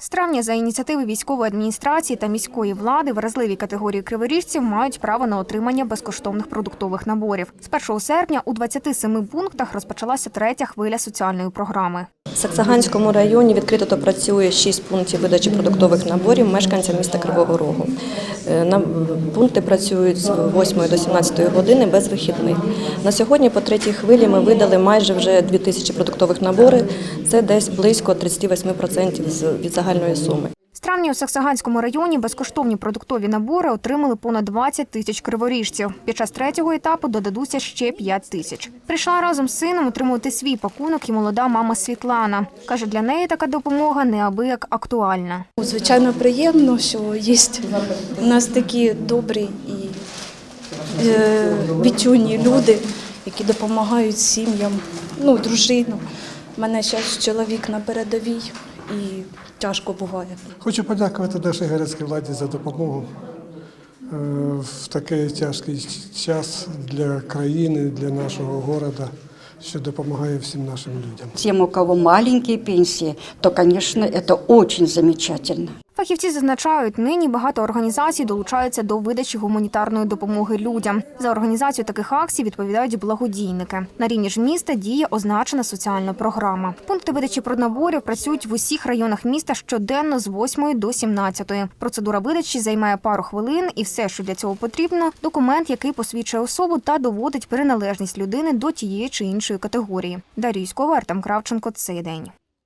З травня за ініціативи військової адміністрації та міської влади вразливі категорії криворіжців мають право на отримання безкоштовних продуктових наборів. З 1 серпня у 27 пунктах розпочалася третя хвиля соціальної програми. Саксаганському районі відкрито та працює 6 пунктів видачі продуктових наборів мешканцям міста Кривого Рогу. Е, на- Пункти працюють з 8 до 17 години без вихідних. На сьогодні по третій хвилі ми видали майже вже 2000 продуктових наборів. Це десь близько 38% з- від загальної суми. З травня у Саксаганському районі безкоштовні продуктові набори отримали понад 20 тисяч криворіжців. Під час третього етапу додадуться ще 5 тисяч. Прийшла разом з сином отримувати свій пакунок і молода мама Світлана. Каже, для неї така допомога неабияк актуальна. Звичайно, приємно, що є у нас такі добрі і е, відчуйні люди, які допомагають сім'ям, ну, дружину. У мене зараз чоловік на передовій і тяжко буває. Хочу подякувати нашій городській владі за допомогу е, в такий тяжкий час для країни, для нашого міста, що допомагає всім нашим людям. Тем, у кого маленькие пенсии, то, конечно, это очень замечательно. Фахівці зазначають, нині багато організацій долучаються до видачі гуманітарної допомоги людям. За організацію таких акцій відповідають благодійники. На рівні ж міста діє означена соціальна програма. Пункти видачі проднаборів працюють в усіх районах міста щоденно з 8 до 17. Процедура видачі займає пару хвилин, і все, що для цього потрібно, документ, який посвідчує особу та доводить приналежність людини до тієї чи іншої категорії. Юськова, Артем Кравченко. Цей день.